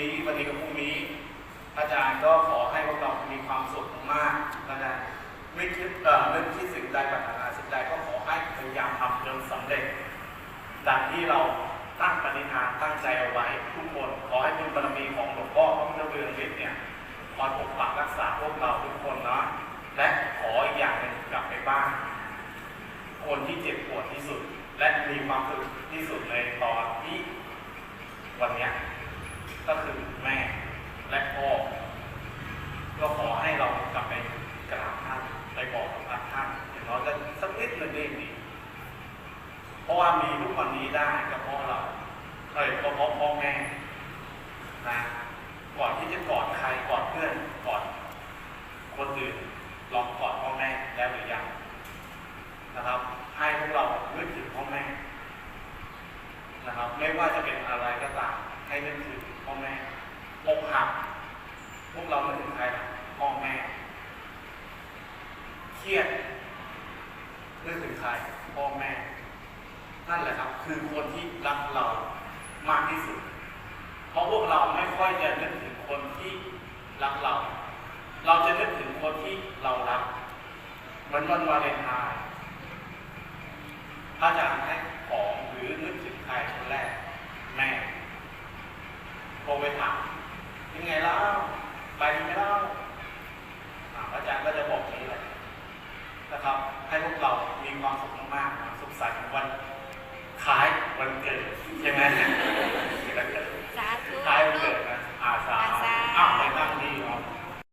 นี้วันนี้กับพรุ่งนี้ อาจารย์ก็ขอให้พวกเรามีความสุขมากนะจ๊ะไม่คิดเอ่อไม่คิดสิ่งใดปรารถนาสิ่งใดก็ขอให้พยายามทำจนสำเร็จดังที่เราตั้งปณิธานตั้งใจเอาไว้ทุกคน ขอให้บุญบารมีของหลวงพ่อพระพุทธเบื้องฤทธิ์เนี่ยคอยปกปักรักษาพวกเราทุกคนนะและขออย่างหนึ่งกลับไปบ้าน คนที่เจ็บปวดที่สุด และมีความสุขที่สุดในตอนนี้วันนี้ ก็คือแม่และพ่อก็ขอให้เรากลับไปกราบท่านไปบอกกับท่านอย่างน้อยก็สักนิดหนึ่งเองดีเพราะว่ามีทุกวันนี้ได้ก็เพราะเราเอ้ยก็เพราะพ่อแม่นะก่อนที่จะกอดใครกอดเพื่อนกอดคนอื่นลองกอดพ่อแม่แล้วหรือยังนะครับ ให้พวกเรานึกถึงพ่อแม่นะครับ ไม่ว่าจะเป็นอะไรก็ตาม ให้นึกถึงพ่อแม่อกหักพวกเราไม่ถึงใครพ่อแม่เครียดนึกถึงใครพ่อแม่ นั่นแหละครับ คือคนที่รักเรามากที่สุด เพราะพวกเราไม่ค่อยจะนึกถึงคนที่รักเรา เราจะนึกถึงคนที่เรารักเหมือนวันวาเลนไทน์ถ้าจะให้ของหรือนึกถึงใครคนแรก ไปถามยังไงเล่าไปไมเล่าอ่าพระอาจารย์ก็จะบอกนี้แหละนะครับ ให้พวกเรามีความสุขมากๆสุขสันต์วันคล้ายวันเกิดใช่ไหม